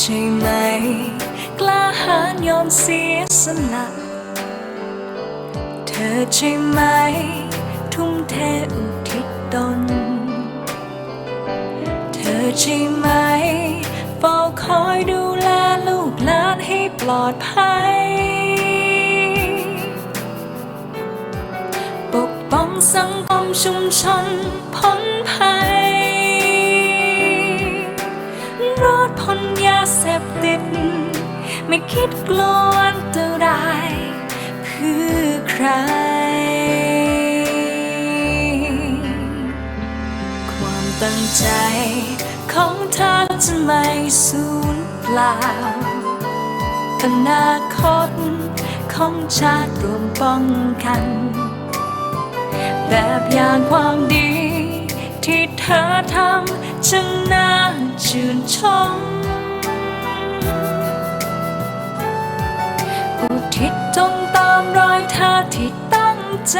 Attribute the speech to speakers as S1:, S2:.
S1: ใช่ไหม กล้าหาญยอมเสียสละเธอใช่ไหม ทุ่มเทอุทิศตน เธอใช่ไหมเฝ้าคอยดูแลลูกหลานให้ปลอดภัย ปกป้องสังคมชุมชนพ้นภัย พ้นยาเสพติด ไม่คิดกลัวอันตรายเพื่อใคร ความตั้งใจของเธอจะไม่สูญเปล่าอนาคตของชาติรวมป้องกัน แบบอย่างความดี ที่เธอทำจึงน่าชื่นชม อุทิศจงตามรอยเธอที่ตั้งใจ